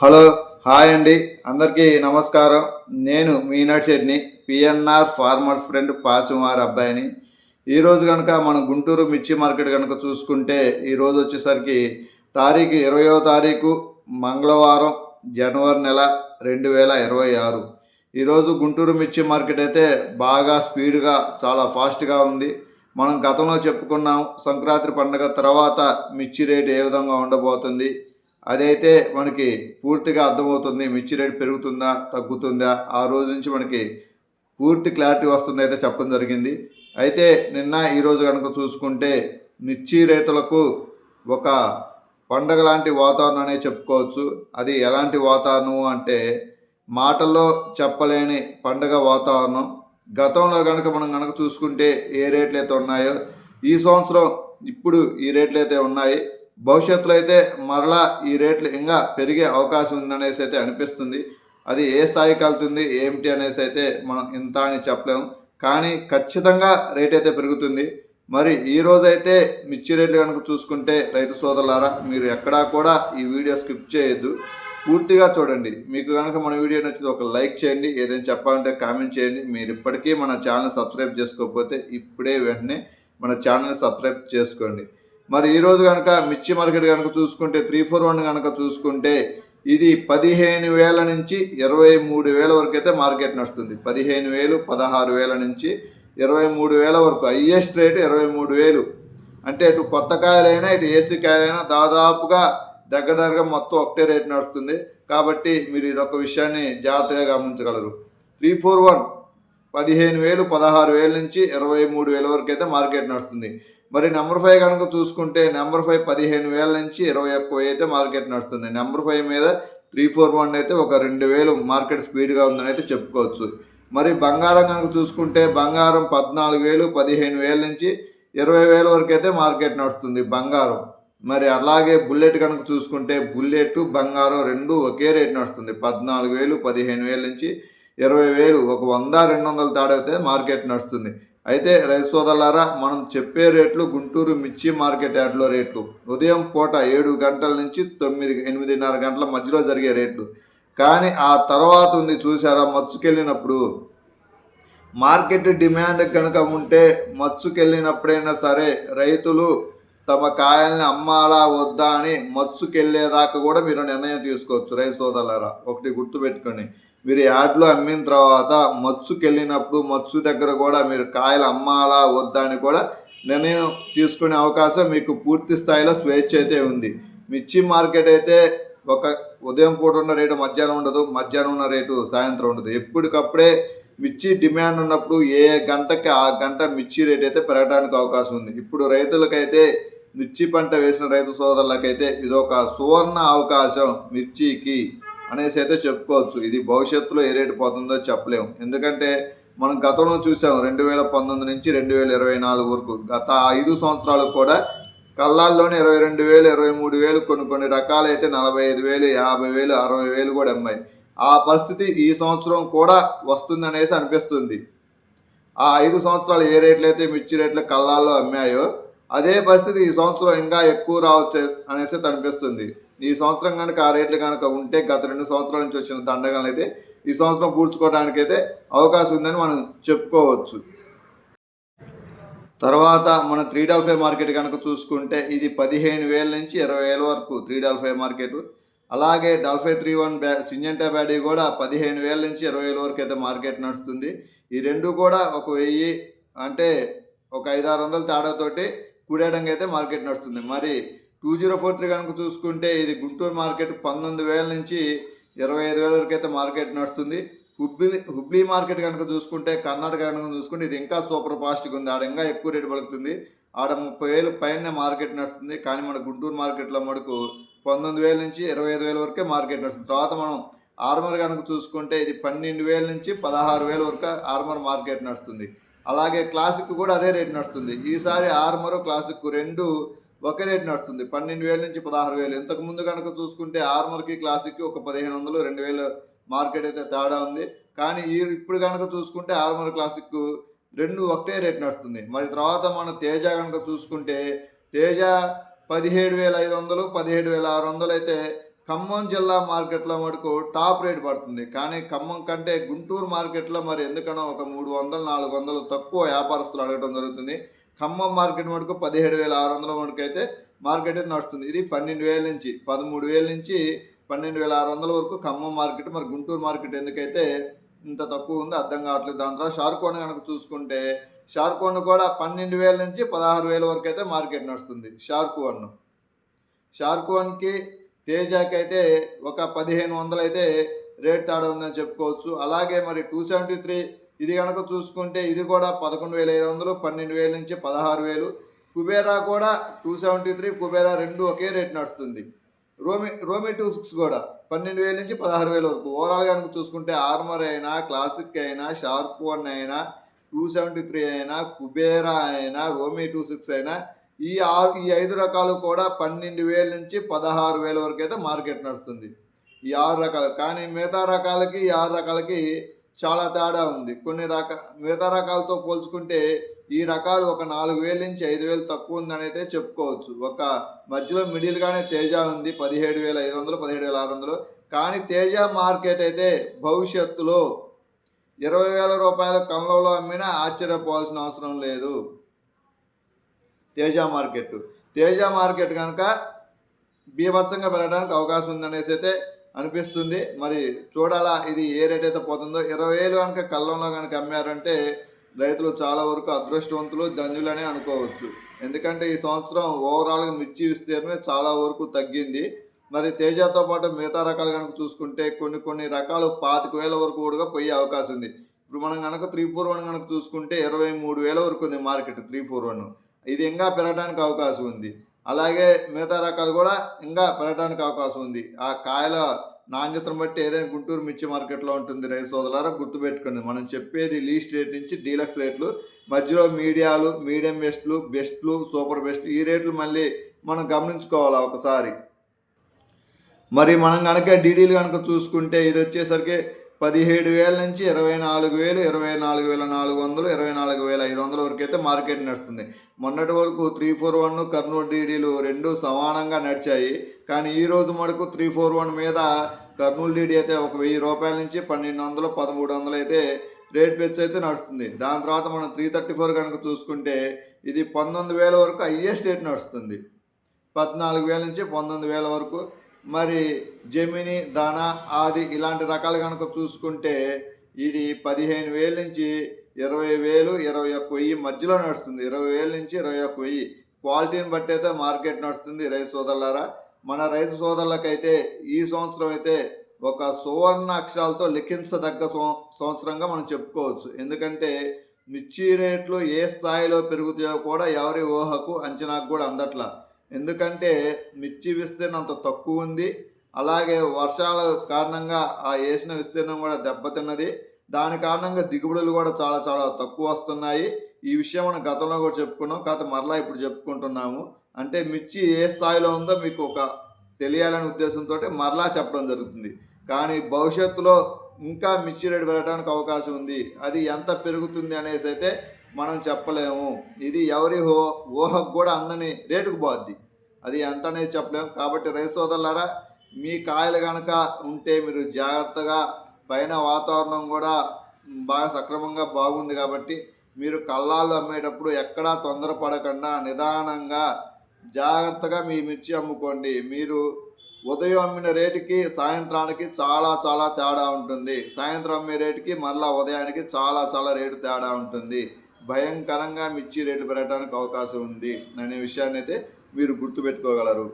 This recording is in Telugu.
హలో హాయ్ అండి. అందరికీ నమస్కారం. నేను మీనాటి శెట్ని పిఎన్ఆర్ ఫార్మర్స్ ఫ్రెండ్ పాసిమార్ అబ్బాయిని. ఈరోజు కనుక మనం గుంటూరు మిర్చి మార్కెట్ కనుక చూసుకుంటే ఈరోజు వచ్చేసరికి తారీఖు ఇరవయో తారీఖు మంగళవారం జనవరి నెల రెండు వేల ఇరవై ఆరు. ఈరోజు గుంటూరు మిర్చి మార్కెట్ అయితే బాగా స్పీడ్గా చాలా ఫాస్ట్గా ఉంది. మనం గతంలో చెప్పుకున్నాం సంక్రాంతి పండుగ తర్వాత మిర్చి రేటు ఏ విధంగా ఉండబోతుంది అదైతే మనకి పూర్తిగా అర్థమవుతుంది మిర్చి రేటు పెరుగుతుందా తగ్గుతుందా ఆ రోజు నుంచి మనకి పూర్తి క్లారిటీ వస్తుంది అయితే చెప్పడం జరిగింది. అయితే నిన్న ఈరోజు కనుక చూసుకుంటే మిర్చి రైతులకు ఒక పండగ లాంటి వాతావరణం అనే చెప్పుకోవచ్చు. అది ఎలాంటి వాతావరణం అంటే మాటల్లో చెప్పలేని పండగ వాతావరణం. గతంలో కనుక మనం కనుక చూసుకుంటే ఏ రేట్లు అయితే ఉన్నాయో ఈ సంవత్సరం ఇప్పుడు ఈ రేట్లు అయితే ఉన్నాయి. భవిష్యత్తులో అయితే మరలా ఈ రేట్లు ఇంకా పెరిగే అవకాశం ఉందనేసి అయితే అనిపిస్తుంది. అది ఏ స్థాయికి వెళ్తుంది ఏమిటి అనేసి అయితే మనం ఇంత అని చెప్పలేము. కానీ ఖచ్చితంగా రేట్ అయితే పెరుగుతుంది. మరి ఈ రోజైతే మిర్చి రేట్లు కనుక చూసుకుంటే రైతు సోదరులారా మీరు ఎక్కడా కూడా ఈ వీడియో స్కిప్ చేయొద్దు. పూర్తిగా చూడండి. మీకు కనుక మన వీడియో నచ్చితే ఒక లైక్ చేయండి. ఏదైనా చెప్పాలంటే కామెంట్ చేయండి. మీరు ఇప్పటికీ మన ఛానల్ సబ్స్క్రైబ్ చేసుకోకపోతే ఇప్పుడే వెంటనే మన ఛానల్ని సబ్స్క్రైబ్ చేసుకోండి. మరి ఈరోజు కనుక మిర్చి మార్కెట్ కనుక చూసుకుంటే త్రీ ఫోర్ వన్ కనుక చూసుకుంటే ఇది పదిహేను వేల నుంచి ఇరవై మూడు వేల వరకు అయితే మార్కెట్ నడుస్తుంది. పదిహేను వేలు పదహారు వేల నుంచి ఇరవై మూడు వేల వరకు. హయ్యెస్ట్ రేటు ఇరవై మూడు వేలు. అంటే ఇటు కొత్త కాయలైనా ఇటు ఏసీ కాయలైనా దాదాపుగా దగ్గర దగ్గర మొత్తం ఒకటే రేటు నడుస్తుంది. కాబట్టి మీరు ఇదొక విషయాన్ని జాగ్రత్తగా గమనించగలరు. త్రీ ఫోర్ వన్ పదిహేను వేలు పదహారు వేల నుంచి ఇరవై మూడు వేల వరకు అయితే మార్కెట్ నడుస్తుంది. మరి నెంబర్ ఫైవ్ కనుక చూసుకుంటే నెంబర్ ఫైవ్ పదిహేను వేల నుంచి ఇరవై ఒక్క వెయ్యి అయితే మార్కెట్ నడుస్తుంది. నెంబర్ ఫైవ్ మీద త్రీ ఫోర్ వన్ అయితే ఒక రెండు వేలు మార్కెట్ స్పీడ్గా ఉందని అయితే చెప్పుకోవచ్చు. మరి బంగారం కనుక చూసుకుంటే బంగారం పద్నాలుగు వేలు పదిహేను వేల నుంచి ఇరవై వేల వరకు అయితే మార్కెట్ నడుస్తుంది బంగారం. మరి అలాగే బుల్లెట్ కనుక చూసుకుంటే బుల్లెట్ బంగారం రెండు ఒకే రేట్ నడుస్తుంది. పద్నాలుగు వేలు పదిహేను వేల నుంచి ఇరవై వేలు ఒక వంద రెండు వందల తాడైతే మార్కెట్ నడుస్తుంది. అయితే రైతు సోదరులారా మనం చెప్పే రేట్లు గుంటూరు మిర్చి మార్కెట్ యార్డ్లో రేట్లు. ఉదయం పూట ఏడు గంటల నుంచి తొమ్మిది ఎనిమిదిన్నర గంటల మధ్యలో జరిగే రేట్లు. కానీ ఆ తర్వాత ఉంది చూసారా మచ్చుకెళ్ళినప్పుడు. మార్కెట్ డిమాండ్ కనుక ఉంటే మచ్చుకెళ్ళినప్పుడైనా సరే రైతులు తమ కాయల్ని అమ్మాలా వద్దా అని మచ్చుకెళ్ళేదాకా కూడా మీరు నిర్ణయం తీసుకోవచ్చు రైతు సోదరులారా. ఒకటి గుర్తుపెట్టుకొని మీరు యాడ్లో అమ్మిన తర్వాత మచ్చుకెళ్ళినప్పుడు మత్సు దగ్గర కూడా మీరు కాయలు అమ్మాలా వద్దా అని కూడా నిర్ణయం తీసుకునే అవకాశం మీకు పూర్తి స్థాయిలో స్వేచ్ఛ అయితే ఉంది. మిర్చి మార్కెట్ అయితే ఒక ఉదయం పూట ఉన్న రేటు మధ్యాహ్నం ఉండదు మధ్యాహ్నం ఉన్న రేటు సాయంత్రం ఉండదు. ఎప్పటికప్పుడే మిర్చి డిమాండ్ ఉన్నప్పుడు ఏ గంటకి ఆ గంట మిర్చి రేట్ అయితే పెరగడానికి అవకాశం ఉంది. ఇప్పుడు రైతులకైతే మిర్చి పంట వేసిన రైతు సోదరులకైతే ఇదొక సువర్ణ అవకాశం మిర్చికి. అనేసి అయితే చెప్పుకోవచ్చు. ఇది భవిష్యత్తులో ఏ రేటు పోతుందో చెప్పలేము ఎందుకంటే మనం గతంలో చూసాం రెండు వేల పంతొమ్మిది నుంచి రెండు వేల ఇరవై నాలుగు వరకు. గత ఐదు సంవత్సరాలు కూడా కళ్ళాల్లోనే ఇరవై రెండు వేలు ఇరవై మూడు వేలు కొన్ని కొన్ని రకాలైతే నలభై ఐదు వేలు యాభై వేలు అరవై వేలు కూడా అమ్మాయి. ఆ పరిస్థితి ఈ సంవత్సరం కూడా వస్తుందనేసి అనిపిస్తుంది. ఆ ఐదు సంవత్సరాలు ఏ రేట్లు అయితే మిర్చి రేట్లు కళ్ళాల్లో అమ్మాయో అదే పరిస్థితి ఈ సంవత్సరం ఇంకా ఎక్కువ రావచ్చు అనేసి అనిపిస్తుంది. ఈ సంవత్సరం కనుక ఆ రేట్లు కనుక ఉంటే గత రెండు సంవత్సరాల నుంచి వచ్చిన దండగలను అయితే ఈ సంవత్సరం పూడ్చుకోవడానికి అయితే అవకాశం ఉందని మనం చెప్పుకోవచ్చు. తర్వాత మన త్రీ డబల్ ఫైవ్ మార్కెట్ కనుక చూసుకుంటే ఇది పదిహేను వేల నుంచి ఇరవై వేల వరకు త్రీ డబల్ ఫైవ్ మార్కెట్. అలాగే డల్ఫై త్రీ వన్ బ్యా సింజంటా బ్యాడీ కూడా పదిహేను వేల నుంచి ఇరవై వేల వరకు అయితే మార్కెట్ నడుస్తుంది. ఈ రెండు కూడా ఒక వెయ్యి అంటే ఒక ఐదు ఆరు వందల తేడాతోటి కూడేయడానికి అయితే మార్కెట్ నడుస్తుంది. మరి టూ జీరో ఫోర్ త్రీ కనుక చూసుకుంటే ఇది గుంటూరు మార్కెట్ పంతొమ్మిది వేల నుంచి ఇరవై ఐదు వేల వరకు అయితే మార్కెట్ నడుస్తుంది. హుబ్లీ హుబ్లీ మార్కెట్ కనుక చూసుకుంటే కర్ణాటక కనుక చూసుకుంటే ఇది ఇంకా సూపర్ ఫాస్ట్గా ఉంది. ఆడ ఇంకా ఎక్కువ రేటు పలుకుతుంది. ఆడ ముప్పై వేలు పైన మార్కెట్ నడుస్తుంది. కానీ మన గుంటూరు మార్కెట్లో మటుకు పంతొమ్మిది వేల నుంచి ఇరవై ఐదు వేల వరకే మార్కెట్ నడుస్తుంది. తర్వాత మనం ఆర్మర్ కనుక చూసుకుంటే ఇది పన్నెండు వేల నుంచి పదహారు వేల వరకు ఆర్మర్ మార్కెట్ నడుస్తుంది. అలాగే క్లాసిక్ కూడా అదే రేట్ నడుస్తుంది. ఈసారి ఆర్మర్ క్లాసిక్ రెండు ఒకే రేట్ నడుస్తుంది. పన్నెండు వేల నుంచి పదహారు వేలు. ఇంతకు ముందు కనుక చూసుకుంటే ఆర్మర్కి క్లాసిక్కి ఒక పదిహేను వందలు రెండు వేలు మార్కెట్ అయితే తేడా ఉంది. కానీ ఈ ఇప్పుడు కనుక చూసుకుంటే ఆర్మర్ క్లాసిక్ రెండు ఒకటే రేట్ నడుస్తుంది. మరి తర్వాత మనం తేజ కనుక చూసుకుంటే తేజ పదిహేడు వేల ఐదు వందలు పదిహేడు వేల ఆరు వందలు అయితే ఖమ్మం జిల్లా మార్కెట్లో మటుకు టాప్ రేట్ పడుతుంది. కానీ ఖమ్మం కంటే గుంటూరు మార్కెట్లో మరి ఎందుకనో ఒక మూడు వందలు నాలుగు వందలు తక్కువ వ్యాపారస్తులు అడగడం జరుగుతుంది. ఖమ్మం మార్కెట్ మటుకు పదిహేడు వేల ఆరు వందల మటుకు అయితే మార్కెట్ అయితే నడుస్తుంది. ఇది పన్నెండు వేల నుంచి పదమూడు వేల నుంచి పన్నెండు వేల ఆరు వందల వరకు ఖమ్మం మార్కెట్ మరి గుంటూరు మార్కెట్ ఎందుకైతే ఇంత తక్కువ ఉంది అర్థం కావట్లేదు. దాని తర్వాత షార్కోన్ కనుక చూసుకుంటే షార్కోన్ కూడా పన్నెండు వేల నుంచి పదహారు వేల వరకు అయితే మార్కెట్ నడుస్తుంది. షార్క్ షార్కోన్కి షార్క్ తేజాకి అయితే ఒక పదిహేను వందలు అయితే రేట్ తేడా ఉందని చెప్పుకోవచ్చు. అలాగే మరి టూ సెవెంటీ త్రీ ఇది కనుక చూసుకుంటే ఇది కూడా పదకొండు వేల ఐదు వందలు పన్నెండు వేల నుంచి పదహారు వేలు. కుబేరా కూడా టూ సెవెంటీ త్రీ కుబేరా రెండు ఒకే రేట్ నడుస్తుంది. రోమి రోమి టూ సిక్స్ కూడా పన్నెండు వేల నుంచి పదహారు వేల వరకు. ఓవరాల్ కనుక చూసుకుంటే ఆర్మర్ అయినా క్లాసిక్ అయినా షార్ప్ వన్ అయినా టూ సెవెంటీ త్రీ అయినా కుబేరా అయినా రోమి టూ సిక్స్ అయినా ఈ ఆరు ఈ ఐదు రకాలు కూడా పన్నెండు వేల నుంచి పదహారు వేల వరకు అయితే మార్కెట్ నడుస్తుంది. ఈ ఆరు రకాలు. కానీ మిగతా రకాలకి ఈ ఆరు రకాలకి చాలా తేడా ఉంది. కొన్ని రక మిగతా రకాలతో పోల్చుకుంటే ఈ రకాలు ఒక నాలుగు వేల నుంచి ఐదు వేలు తక్కువ ఉందని అయితే చెప్పుకోవచ్చు. ఒక మధ్యలో మిడిల్గానే తేజ ఉంది పదిహేడు వేల ఐదు వందలు పదిహేడు వేల ఆరు వందలు. కానీ తేజ మార్కెట్ అయితే భవిష్యత్తులో ఇరవై వేల రూపాయల కళ్ళలో అమ్మినా ఆశ్చర్యపోవాల్సిన అవసరం లేదు. తేజ మార్కెట్ తేజ మార్కెట్ కనుక బీభత్సంగా పెరగడానికి అవకాశం ఉందనేసి అయితే అనిపిస్తుంది. మరి చూడాలా ఇది ఏ రేట్ అయితే పోతుందో. ఇరవై వేలు కనుక కళ్ళంలో కనుక అమ్మారంటే రైతులు చాలా వరకు అదృష్టవంతులు ధన్యులని అనుకోవచ్చు. ఎందుకంటే ఈ సంవత్సరం ఓవరాల్గా మిర్చి విస్తీర్ణం చాలా వరకు తగ్గింది. మరి తేజతో పాటు మిగతా రకాలు కనుక చూసుకుంటే కొన్ని కొన్ని రకాలు పాతిక వేల వరకు కూడా పోయే అవకాశం ఉంది. ఇప్పుడు మనం కనుక త్రీ ఫోర్ వన్ కనుక చూసుకుంటే ఇరవై మూడు వేల వరకు ఉంది మార్కెట్ త్రీ ఫోర్ వన్ ఇది ఇంకా పెరగడానికి అవకాశం ఉంది. అలాగే మిగతా రకాలు కూడా ఇంకా పెరగడానికి అవకాశం ఉంది. ఆ కాయల నాణ్యతను బట్టి ఏదైనా గుంటూరు మిర్చి మార్కెట్లో ఉంటుంది రైతు సోదరులారా గుర్తుపెట్టుకోండి. మనం చెప్పేది లీస్ట్ రేట్ నుంచి డీలక్స్ రేట్లు. మధ్యలో మీడియాలు మీడియం బెస్ట్లు బెస్ట్లు సూపర్ బెస్ట్ ఈ రేట్లు మళ్ళీ మనం గమనించుకోవాలి ఒకసారి. మరి మనం కనుక డీడీలు కనుక చూసుకుంటే ఇది వచ్చేసరికి పదిహేడు వేల నుంచి ఇరవై నాలుగు వేలు ఇరవై నాలుగు వేల నాలుగు వందలు ఇరవై నాలుగు వేల ఐదు వందల వరకు అయితే మార్కెట్ నడుస్తుంది. మొన్నటి వరకు త్రీ ఫోర్ వన్ కర్నూలు డీడీలు రెండు సమానంగా నడిచాయి. కానీ ఈ రోజు మటుకు త్రీ ఫోర్ వన్ మీద కర్నూలు డీడీ అయితే ఒక వెయ్యి రూపాయల నుంచి పన్నెండు వందలు పదమూడు వందలు అయితే రేట్ పెంచి అయితే నడుస్తుంది. దాని తర్వాత మనం త్రీ థర్టీ ఫోర్ కనుక చూసుకుంటే ఇది పంతొమ్మిది వేల వరకు హయ్యెస్ట్ రేట్ నడుస్తుంది. పద్నాలుగు వేల నుంచి పంతొమ్మిది వేల వరకు మరి జమిని దానా ఆది ఇలాంటి రకాలు కనుక చూసుకుంటే ఇది పదిహేను వేల నుంచి ఇరవై వేలు ఇరవై ఒక్క వెయ్యి మధ్యలో నడుస్తుంది. ఇరవై వేల నుంచి ఇరవై ఒక్క వెయ్యి. క్వాలిటీని బట్టి అయితే మార్కెట్ నడుస్తుంది రైతు సోదరులారా. మన రైతు సోదరులకైతే ఈ సంవత్సరం అయితే ఒక సువర్ణ అక్షరాలతో లిఖించదగ్గ సంవత్సరంగా మనం చెప్పుకోవచ్చు. ఎందుకంటే మిర్చి రేట్లు ఏ స్థాయిలో పెరుగుతాయో కూడా ఎవరి ఊహకు అంచనాకు కూడా అందట్లా. ఎందుకంటే మిర్చి విస్తీర్ణం అంత తక్కువ ఉంది. అలాగే వర్షాల కారణంగా ఆ వేసిన విస్తీర్ణం కూడా దెబ్బతిన్నది. దాని కారణంగా దిగుబడులు కూడా చాలా చాలా తక్కువ వస్తున్నాయి. ఈ విషయం మనం గతంలో కూడా చెప్పుకున్నాం. కాత మరలా ఇప్పుడు చెప్పుకుంటున్నాము. అంటే మిర్చి ఏ స్థాయిలో ఉందో మీకు ఒక తెలియాలనే ఉద్దేశంతో మరలా చెప్పడం జరుగుతుంది. కానీ భవిష్యత్తులో ఇంకా మిర్చి రేటు పెరగడానికి అవకాశం ఉంది. అది ఎంత పెరుగుతుంది అనేసి అయితే మనం చెప్పలేము. ఇది ఎవరి హో ఊహకు కూడా అందని రేటుకు పోద్ది. అది ఎంత అనేది చెప్పలేము. కాబట్టి రైతు సోదరులారా మీ కాయలు కనుక ఉంటే మీరు జాగ్రత్తగా పైన వాతావరణం కూడా బాగా సక్రమంగా బాగుంది కాబట్టి మీరు కళ్ళాలు అమ్మేటప్పుడు ఎక్కడా తొందరపడకుండా నిదానంగా జాగ్రత్తగా మీ మిర్చి అమ్ముకోండి. మీరు ఉదయం అమ్మిన రేటుకి సాయంత్రానికి చాలా చాలా తేడా ఉంటుంది. సాయంత్రం అమ్మే రేటుకి మరలా ఉదయానికి చాలా చాలా రేటు తేడా ఉంటుంది. భయంకరంగా మిర్చి రేట్లు పెరగడానికి అవకాశం ఉంది. అనే విషయాన్ని అయితే మీరు గుర్తుపెట్టుకోగలరు.